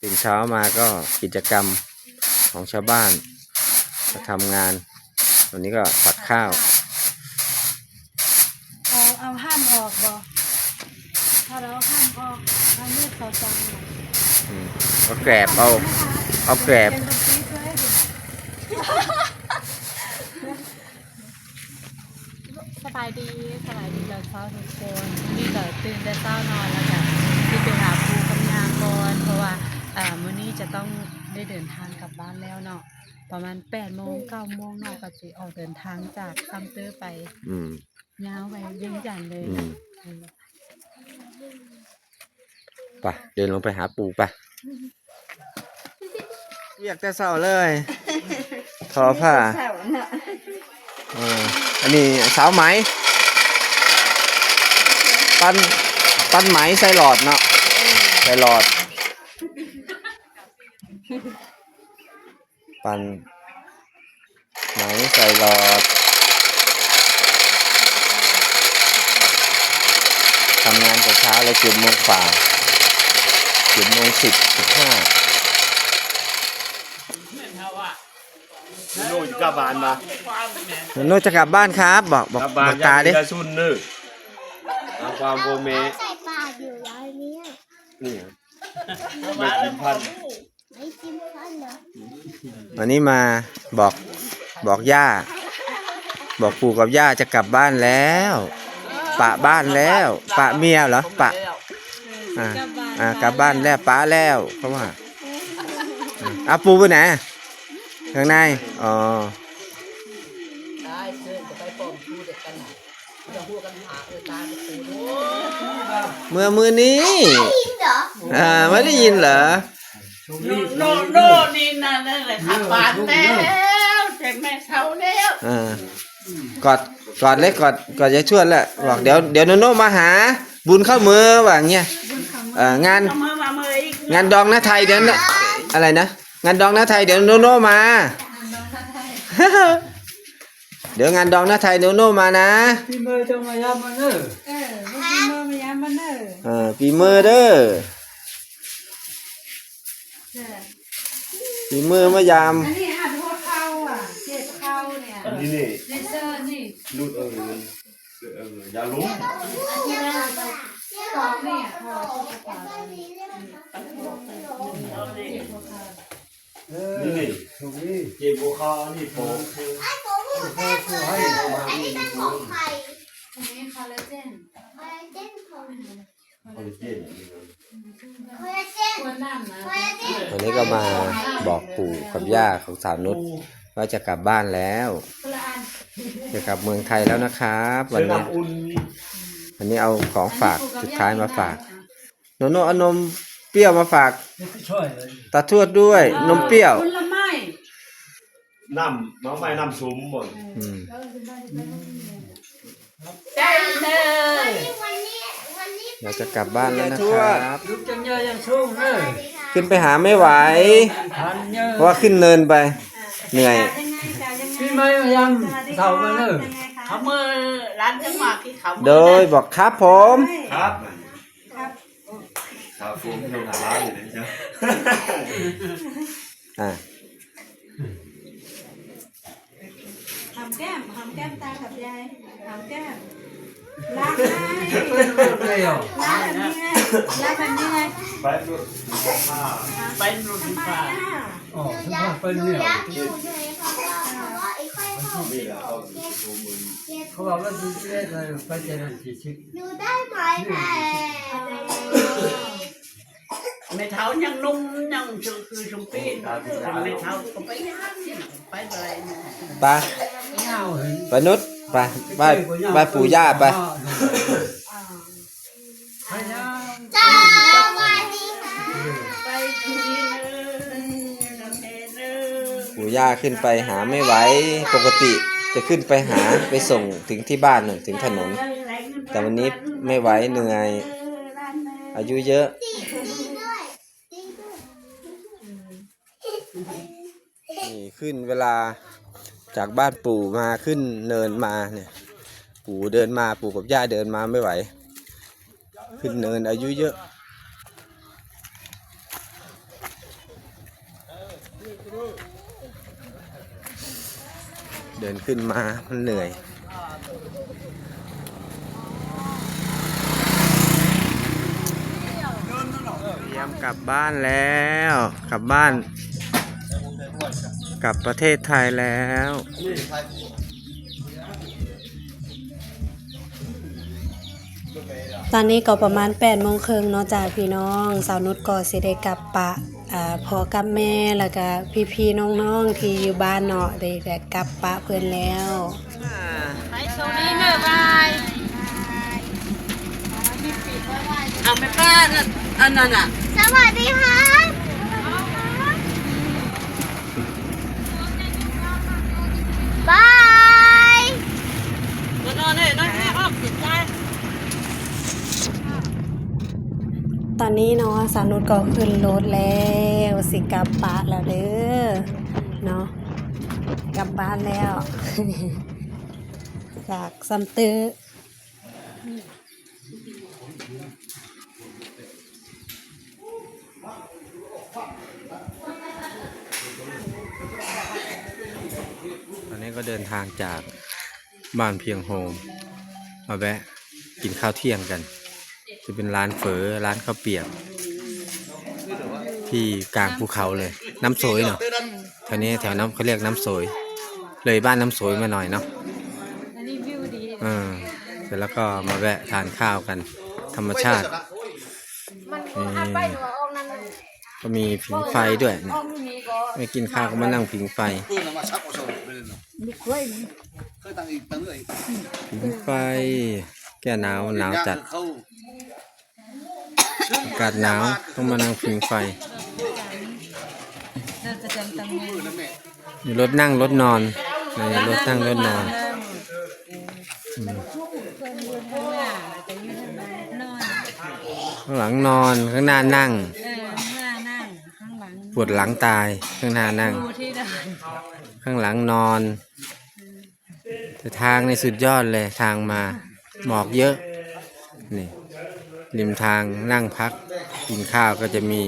ตื่นเช้ามาก็กิจกรรมของชาวบ้านมาทำงาน วันนี้ก็ตักข้าว เอาเอาห้ามออกบ่ถ้าเราห้ามออกอันนี้เขาจังน่ะอืมก็แกรบเอา เอาแกรบ เป็นดนตรีด้วยดิสบายดีสบายดีเราเช้าทุกคนนี่ก็ตื่นแต่เช้านอนแล้วจ้ะที่ไปหาปูกำยางก่อนเพราะว่า อ่ามื้อนี้จะต้องได้เดินทางกลับบ้านแล้วเนาะประมาณ8โมง9โมงเนาะก็สิออกเดินทางจากซัมเตอร์ไปอืม ยาวไปเวียงจันทน์เลยอืมเออไปเดินลงไปหาปู่ไปเรียกแต่เศร้าเลย ทอผ้าเอออันนี้สาวไหม ปั้นปั้นไหมใส่หลอดเนาะใส่หลอด ปั้นไหมใส่หลอดทำงานแต่เช้าเลยเจ็ดโมงฝ่าเจ็ดโมงสิบสิบห้าโน่นกลับบานมาโน่จะกลับบ้านครับ บอกบอกกลับบบ้าอนกตาดิยาซุนนึกเอาความโกเมใส่ปากอยู่แล้วเนี่ยนี่ไม่กินพัน ไม่จิ้มฟันเหรอ วันนี้มาบอกบอกย่า บอกปู่กับย่าจะกลับบ้านแล้ว ปะบ้านแล้ว ปะเมียเหรอปะอ่าอ่ากลับบ้านแล้วป้าแล้วเขาว่าอะอะปู่ไปไหนข้างในอ๋อได้เชิญจะไปปลอมชูเด็กกันน่ะจะพูดกันหาเออตาจะปูดูเมื่อมือนี้จิ้มเหรออ่าไม่ได้ยินเหรอ โนโนนี่นั่นนั่นแหละขับบานแล้วเจ็บแม่เช้าแล้วอ่ากอดกอดเล็กกอดกอดยายชวดแหละบอกเดี๋ยวเดี๋ยวโนโน่มาหา บุญเข้ามือว่าอย่างเงี้ยเอ่องาน เอามือมามืออีกงานดองนะไทยเดี๋ยวนะอะไรนะงานดองนะไทยเดี๋ยวโนโน่มา เดี๋ยวงานดองนะไทยโนโน่มานะพี่มือจะมายามันเนอเออเมื่อกี้เมื่อมายามมันเนอ เออปีมือเด้อ เออปีมือมายาม อันนี้หัดหัวเข่าอะเจ็บเข่าเนี่ยนี่นี่เลเซอร์นี่ลูดเออเออยาลุ้มที่แรกเราตอกเนี่ยพอทุกกระเป๋านี่นี่เจ็บหัวคอนี่โผล่ไอ้ผมพูดแม่เปิดแม่เปิดอันนี้เป็นของใครอันนี้คอลลาเจนคอลลาเจนของคอลลาเจน คอลลาเจนตัวนั่นนะคอลลาเจนวันนี้ก็มาบอกปู่กับย่าของสาวนุชว่าจะกลับบ้านแล้วคนละอันจะกลับเมืองไทยแล้วนะครับ วันเสื้อนี้น้ำอุ่นวันนี้เอาของฝากสุดท้ายมาฝากโนโนเอานมเปรี้ยวมาฝากช่วยตาทวดด้วย นมเปรี้ยวผลไม้น้ำน้ำไม้น้ำซุ้มหมดอืมใจเลยวันนี้วันนี้ เราจะกลับบ้านแล้วนะครับลูกจังเยอะยังชุ่มเลยขึ้นไปหาไม่ไหวพันเยอะเพราะว่าขึ้นเนินไป เหนื่อยยังไงจ้ะยังไงพี่มือยามเท่ามันเนอยังไงคะเขามือร้านจังหวะที่เขาโดยบอกครับผม ครับ ครับครับผมทำงานร้านอยู่นะจ๊ะอ่าหอมแก้มหอมแก้มตากับยายหอมแก้ม ลากไงเป็นรูปเลยอะลากแบบนี้ไงลากแบบนี้ไงไปดูผ้าไปรูปทำไมฟ้าอะอ๋อหนูทุกอยาคนกเป็นหนูเนี่ยอยากอยู่เลยเพราะว่าเพราะว่าไอ้ค่อยเข้านี่แหละเอาดูมือเก็บเขาบอกว่าดีเลยไปเจอกันที่ชิคหนูได้ไหมแม่ไม่เท้ายังนุ่มยังคือคือชมปีนไม่เท้าก็ไปย่างไปอะไรเนี่ยไปเงาเห็นไปนุช ไปไปไปปู่ย่าไป สวัสดีค่ะไปคุยเนอน้ำเนเนอปู่ย่าขึ้นไปหาไม่ไหวปกติจะขึ้นไปหาไปส่งถึงที่บ้านหนึ่งถึงถนน แต่วันนี้ไม่ไหวเหนื่อย อายุเยอะ นี่ขึ้นเวลา จากบ้านปู่มาขึ้นเนินมาเนี่ย ปู่เดินมาปู่กับย่าเดินมาไม่ไหว ขึ้นเนินอายุเยอะเดินขึ้นมามันเหนื่อย เตรียมกลับบ้านแล้ว กลับบ้าน ลับประเทศไทยแล้ว ตอนนี้ก็ประมาณ8โมงครึ่งเนาะจ้าพี่น้องสาวนุชก็สิได้กลับปะอ่าพ่อกับแม่แล้วก็พี่ๆน้องๆที่อยู่บ้านเนาะได้แต่กลับปะเพิ่นแล้วไปโซนี้เนอะบายเอาไม่ป้าน่ะอันนั้นอะสวัสดีค่ะบาย ก็นอนเลยนอนให้อ้อมจิ ตอนนี้เนาะสาวนุชก็ขึ้นรถแล้วสิกลับปะแล้วเด้อเนาะกลับบ้านแล้ว จากซัมเตอร์ตอนนี้ก็เดินทางจาก บ้านเพียงโฮมมาแวะกินข้าวเที่ยงกัน จะเป็นร้านเฝอร้านข้าวเปียก ที่กลางภูเขาเลย น้ำโสยเนาะแถวนี้แถวน้ำเขาเรียกน้ำโสย เลยบ้านน้ำโสยมาหน่อยเนาะอันนี้วิวดีเออเสร็จแล้วก็มาแวะทานข้าวกัน ธรรมชาติมันนี่ไปหนูออกนั่นก็มีผิงไฟด้วยเนี่ยไม่กินข้าวก็มานั่งผิงไฟปืนมาชั กโอโซไปเลยเนาะเคยตั้งอีกตั้งเลยผิงไฟ แก้หนาวหนาวจัดเขาอากาศหนาวต้องมานั่งผิงไฟน่าจะจังตังเงินมีรถนั่งรถนอนในรถนั่งรถนอนแต่อยู่ทางไหนนอนข้างหลังนอนข้างหน้านั่งเออหน้านั่งข้างหลังปวดหลังตายข้างหน้านั่งดูที่เดินข้างหลังนอน แต่ทางในสุดยอดเลยทางมาหมอกเยอะนี่ริมทางนั่งพักกินข้าวก็จะมี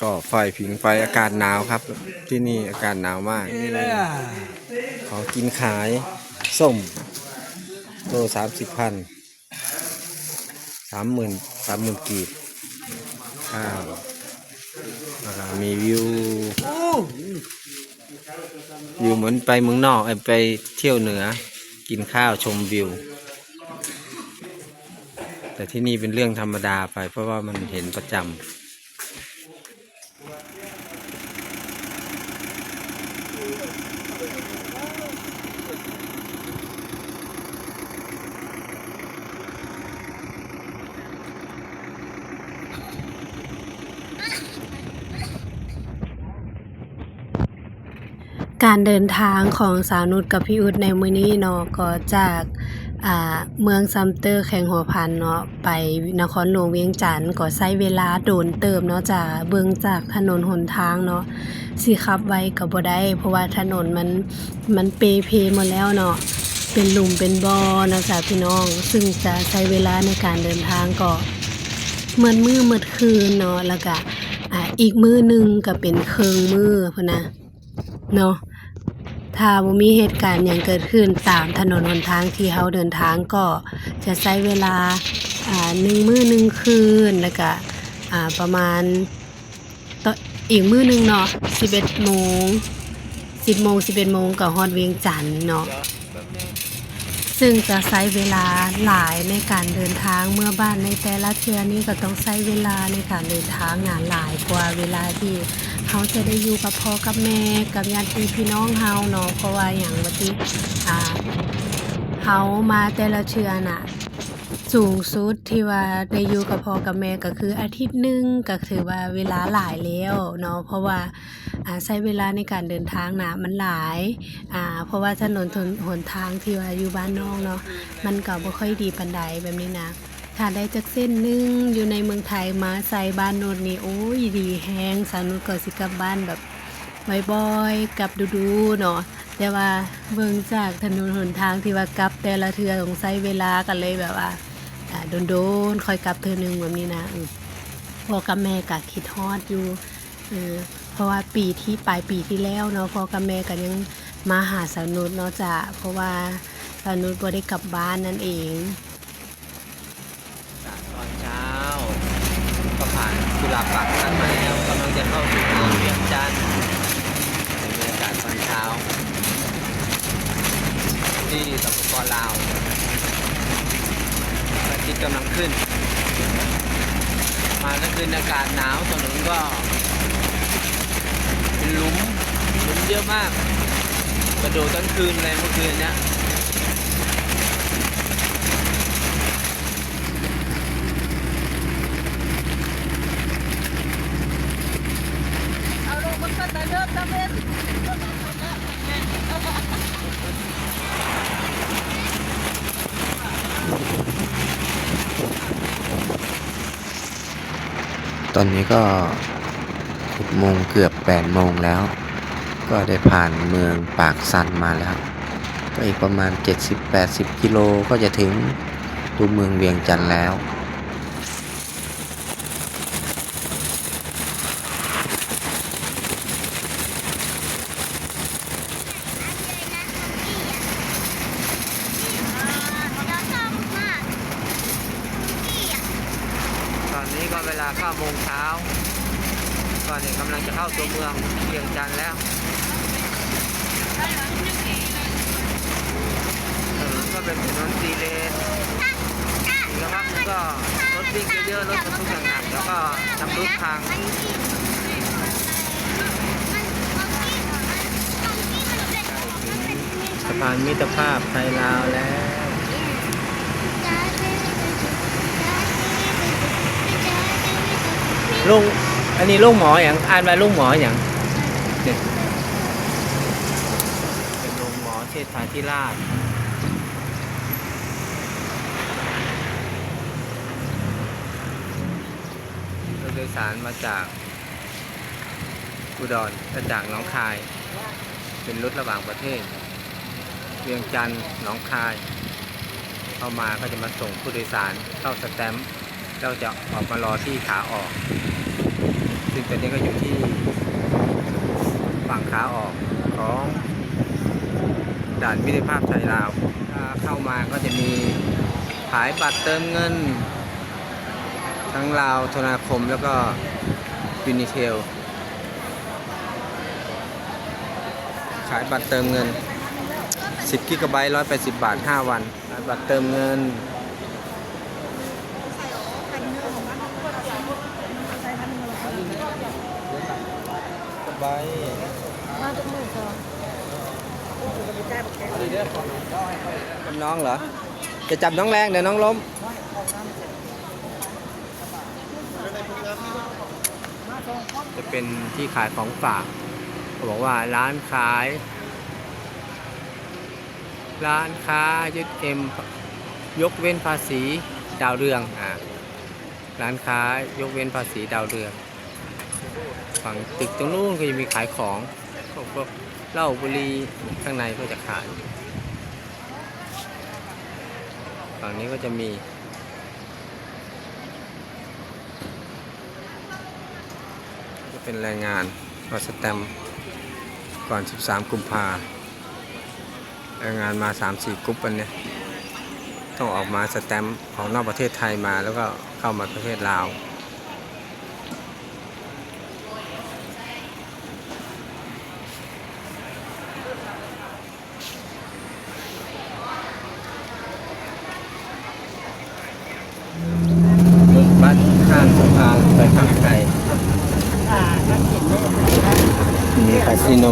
ก่อไฟผิงไฟอากาศหนาวครับ ที่นี่อากาศหนาวมากของกินขายส้มโลสามสิบพันสามหมื่นสามหมื่นกีบข้าวมีวิว วิวเหมือนไปเมืองนอกไปเที่ยวเหนือ กินข้าวชมวิว แต่ที่นี่เป็นเรื่องธรรมดาไปเพราะว่ามันเห็นประจำ การเดินทางของสาวนุชกับพี่อุดในมื้อนี้เนาะก็จากอ่าเมืองซัมเตอร์แข่งหัวพันเนาะไปนครหลวงเวียงจันทน์ก็ใช้เวลาโดนเติมเนาะจากเบิ่งจากถนนหนทางเนาะสิขับไว้ก็บ่ได้ เพราะว่าถนนมันมันเปเพหมดแล้วเนาะเป็นหลุมเป็นบ่อนะจ๊ะพี่น้อง ซึ่งจะใช้เวลาในการเดินทางก็เหมื่อมือเมื่อคืนเนาะแล้วก็อ่าอีกมือหนึ่งก็เป็นเคิงมือพุ่นนะเนาะ ถ้าบ่มีเหตุการณ์หยังเกิดขึ้นตามถนนหนทางที่เฮาเดินทางก็จะใช้เวลาอ่าหนึ่งมื้อหนึ่งคืนแล้วก็อ่าประมาณตอีกมื้อหนึงเนาะ11โมง10โมง11โมงก็ฮอดเวียงจันทน์เนาะซึ่งจะใช้เวลาหลายในการเดินทางเมื่อบ้านในแต่ละเทือนี้ก็ต้องใช้เวลาในการเดินทางงานหลายกว่าเวลาที่ เขาจะได้อยู่กับพ่อกับแม่กับญาติพี่น้องเฮาเนาะเพราะว่าอย่างว่าที่อ่าเฮามาแต่ละเทือน่ะสูงสุดที่ว่าได้อยู่กับพ่อกับแม่ก็คืออาทิตย์หนึ่งก็ถือว่าเวลาหลายแล้วเนาะเพราะว่าใช้เวลาในการเดินทางนะมันหลายอ่าเพราะว่าถนนทนหนทางที่ว่าอยู่บ้านนอกเนาะมันก็บ่ค่อยดีปานใดแบบนี้นะ ถ้าได้จักเส้นหนึงอยู่ในเมืองไทยมาใส่บ้านโนนนี่โอ้ยดีแฮงสาวนุชก็สิกลับบ้านแบบบ่อยๆกลับดูๆเนาะแต่ว่าเบิ่งจากถนนหนทางที่ว่ากลับแต่ละเทือต้องใช้เวลากันเลยแบบว่าโดนๆคอยกลับเธอหนึ่งแบบนี้นะพ่อกับแม่ก็คิดฮอดอยู่เออเพราะว่าปีที่ปลายปีที่แล้วเนาะพ่อกับแม่ก็ยังมาหาสาวนุชเนาะจ้ะเพราะว่าสาวนุชบ่ได้กลับบ้านนั่นเอง ตอนเช้า ก็ผ่านกุ หลาบปากสันมาแล้วกำลังจะเข้าสู่เมืองเวียงจันทร์เป็นบรรยากาศตอนเช้า ที่สปปลาวพระอาทิตย์กำลังขึ้น มาก็คืนอากาศหนาวถนนก็ เป็นหลุมหลุมเยอะมาก กระโดดทั้งคืนเลยเมื่อคืนเนี้ย ตอนนี้ก็6โมงเกือบ8โมงแล้ว ก็ได้ผ่านเมืองปากซันมาแล้ว ก็อีกประมาณ 70-80 กิโลก็จะถึงตัวเมืองเวียงจันทร์แล้ว ตอนนี้ก็เวลา9โมงเช้าก็เนี่ยกำลังจะเข้า ตัวเมืองเวียงจันทร์แล้วถนนก็เป็นถนนสีเลนแล้วครับก็รถวิ่งเยอะๆรถบรรทุกหนักๆแล้วก็ชำรุดทางสะพานมิตรภาพไทยลาวแล้วลุง อันนี้ลุงหมออย่างอ่านมาลุงหมออย่างเนี่ยเป็นลุงหมอเทศทาธิราชรถโดยสารมาจากอุดรและจากหนองคาย เป็นรถระหว่างประเทศ เวียงจันทร์หนองคาย เข้ามาก็จะมาส่งผู้โดยสารเข้าสแตมป์แล้วจะออกมารอที่ขาออก ซึ่งตอนนี้ก็อยู่ที่ฝั่งขาออกของด่านมิตรภาพไทยลาวถ้าเข้ามาก็จะมีขายบัตรเติมเงิน ทั้งลาวธนาคมแล้วก็ยูนิเทล ขายบัตรเติมเงิน 10กิกะไบต์180 บาท 5 วันขายบัตรเติมเงิน สบาย กับน้องเหรอ จะจับน้องแรงเดี๋ยวน้องล้มจะเป็นที่ขายของฝากเขาบอกว่าร้านขาย ร้านค้ายึดเอ็มยกเว้นภาษีดาวเรืองอ่าร้านค้ายกเว้นภาษีดาวเรือง ฝั่งตึกตรงนู้นก็จะมีขายของพวก เหล้าบุหรี่ข้างในก็จะขายฝั่งนี้ก็จะมีจะเป็นแรงงานมาสแตมก่อน 13 กุมภาแรงงานมา 3-4 กรุ๊ปวันนี้ต้องออกมาสแตมของนอกประเทศไทยมาแล้วก็เข้ามาประเทศลาว บ้านข้างสะพานไปข้างไกลมีคาสิโน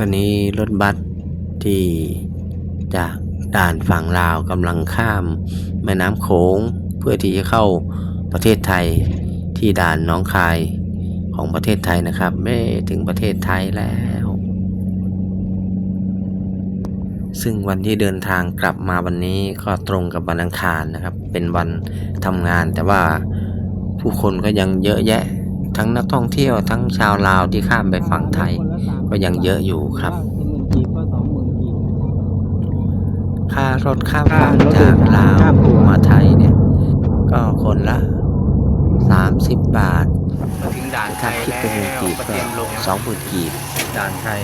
ตอนนี้รถบัสที่จากด่านฝั่งลาวกำลังข้ามแม่น้ำโขงเพื่อที่จะเข้าประเทศไทยที่ด่านน้องคายของประเทศไทยนะครับ ไม่ถึงประเทศไทยแล้ว ซึ่งวันที่เดินทางกลับมาวันนี้ก็ตรงกับวันอังคารนะครับ เป็นวันทำงานแต่ว่าผู้คนก็ยังเยอะแยะ ทั้งนักท่องเที่ยวทั้งชาวลาวที่ข้ามไปฝั่งไทย ก็ยังเยอะอยู่ครับเป็นเงินกีบก็สองหมื่นกีบค่ารถข้ามฝั่งจากลาวมาไทยเนี่ย ก็คนละ 30 บาทมาถึงด่านไทถ้ายคิดแล้วเป็นเงินกีบก็ก็เตรียมลงสองหมื่นกีบด่านไทย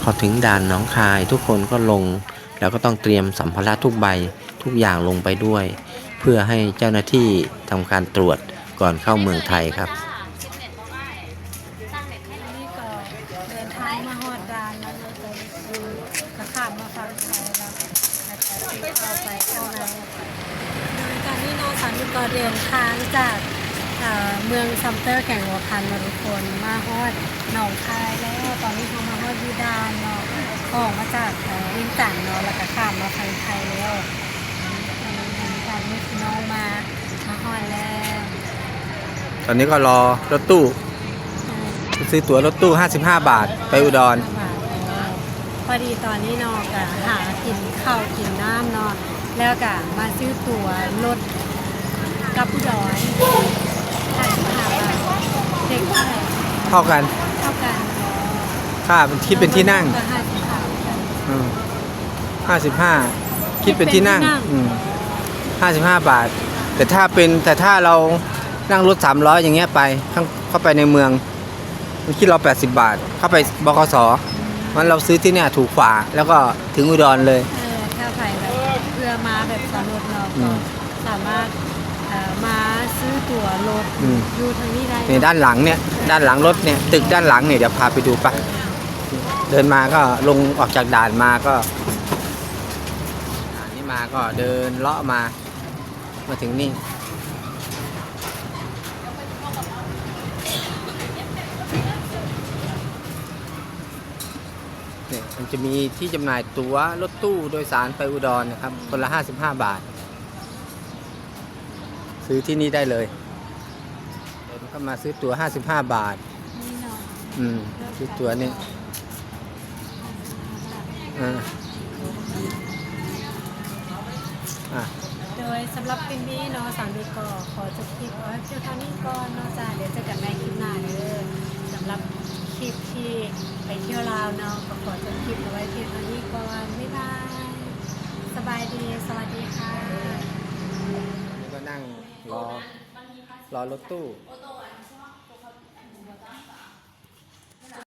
พอถึงด่านหนองคายทุกคนก็ลง แล้วก็ต้องเตรียมสัมภาระทุกใบทุกอย่างลงไปด้วย เพื่อให้เจ้าหน้าที่ทำการตรวจ ก่อนเข้าเมืองไทยครับ นี่ก็เดินทางมาฮอดดานแล้วเราจะดูกระข้ามมาฟังไทยแล้วแล้วก็ติดต่อไปข้างในโดยตอนนี้น้องสันก็เดินทางจากเอ่อเมืองซัมเตอร์แข่งหัวคันมาทุกคนมาฮอดหนองคายแล้ว ตอนนี้เขามาฮอดยูดานเนาะออกมาจากเอ่อวินจันทน์เนาะแล้วก็ข้ามมาฟังไทยแล้วตอนนี้คือน้องมามาฮอดแล้ว ตอนนี้ก็รอรถตู้ซื้อตั๋วรถตู้ 55 บาท ไปอุดร พอดีตอนนี้เนอกะหากินข้าวกินน้ำเนาะแล้วกะมาซื้อตั๋วรถกับอุดรห้าสิบห้าบาทเด็กเท่าไหร่เท่ากันเท่ากันค่าคิดเป็นที่นั่งก็ห้าสิบห้าอืม55คิดเป็นที่นั่งอืม55บาท แต่ถ้าเป็นแต่ถ้าเรา นั่งรถ300อย่างเงี้ยไปข้างเข้าไปในเมืองมันคิดเรา 80 บาท เข้าไปบกสมันเราซื้อที่เนี่ยถูกกว่าแล้วก็ถึงอุดรเลย เออถ้าใครแบบเพื่อมาแบบสนุกเนาะอืก็มสามารถเอ่อมาซื้อตั๋วรถอืม ดูทางนี้ได้นี่ด้านหลังเนี่ยด้านหลังรถเนี่ยตึกด้านหลังเนี่ยเดี๋ยวพาไปดูปะเดินมาก็ลงออกจากด่านมาก็ด่านนี้มาก็เดินเลาะมา มาถึงนี่ เนี่ยมัน จะมีที่จำหน่ายตั๋วรถตู้โดยสารไปอุดรนะครับ คนละ 55 บาท ซื้อที่นี่ได้เลยเดินเข้ามาซื้อตั๋ว 55 บาท นี่เนาะอืมซื้อตั๋วนี่อ่าอะ โดยสำหรับคลิปนี้เนาะสามดีก็ขอจบคลิปไว้เพียงเท่านี้ก่อนเนาะจ้าเดี๋ยวเจอกันในคลิปหน้าเด้อ ริปที่ไปเที่ยวลาวเนาะก็ขอจบคลิปเอาไว้เพียงเท่านี้ก่อนบ๊ายบายสบายดีสวัสดีค่ะ นี่ก็นั่งรอรอรถตู้